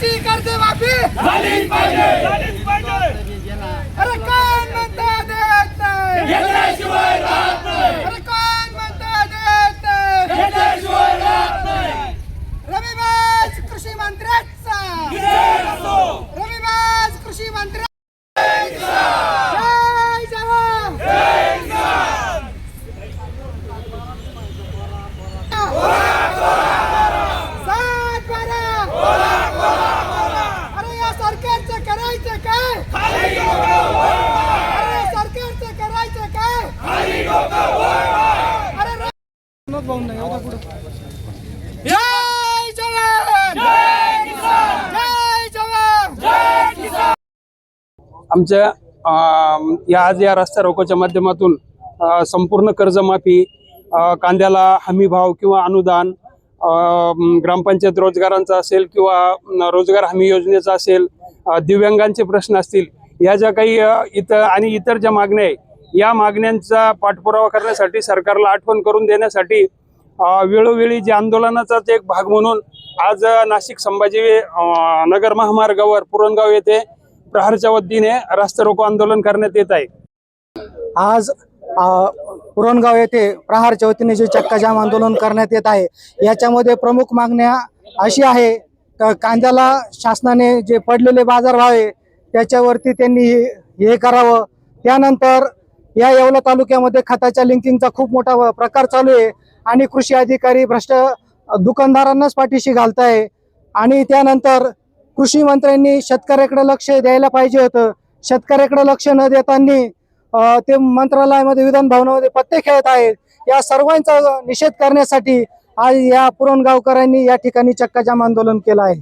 कर्जमाफी झालीच पाहिजे! झालीच पाहिजे! अरे कोण म्हणता देत नाही? घेतल्याशिवाय राहत नाही! अरे कोण म्हणता देत नाही? घेतल्याशिवाय राहत नाही! रविवास कृषी मंत्र्याचा! रविवास कृषी मंत्री जय जवान सात बारा अरे या सरकारचं करायचं काय अरे सरकारचं करायचं काय अरे रा- जय जवान! जय जवान! आमच्या या आज या रस्ता रोकोच्या माध्यमातून संपूर्ण कर्जमाफी कांद्याला हमीभाव किंवा अनुदान ग्रामपंचायत रोजगारांचा असेल किंवा रोजगार हमी योजनेचा असेल दिव्यांगांचे प्रश्न असतील या ज्या काही इतर आणि इतर ज्या मागण्या आहे या मागण्यांचा पाठपुरावा करण्यासाठी सरकारला आठवण करून देण्यासाठी वेळोवेळी जे आंदोलनाचाच एक भाग म्हणून आज नाशिक संभाजी नगर महामार्गावर पुरणगाव येथे प्रहारच्या वतीने रास्ता रोको आंदोलन करण्यात येत आहे. आज पुरणगाव येथे प्रहारच्या वतीने जे चक्काजाम आंदोलन करण्यात येत आहे याच्यामध्ये प्रमुख मागण्या अशी आहे कांद्याला शासनाने जे पडलेले बाजारभाव आहे त्याच्यावरती त्यांनी हे- हे करावं. त्यानंतर या येवला तालुक्यामध्ये खताच्या लिंकिंगचा खूप मोठा प्रकार चालू आहे आणि कृषी अधिकारी भ्रष्ट दुकानदारांनाच पाठीशी घालताय. आणि त्यानंतर कृषी मंत्र्यांनी शेतकऱ्याकडे लक्ष द्यायला पाहिजे होतं. शेतकऱ्याकडे लक्ष न देताना ते मंत्रालयामध्ये विधान भवनामध्ये पत्ते खेळत आहेत. या सर्वांचा निषेध करण्यासाठी आज या पुरणगावकरांनी या ठिकाणी चक्काजाम आंदोलन केलं आहे.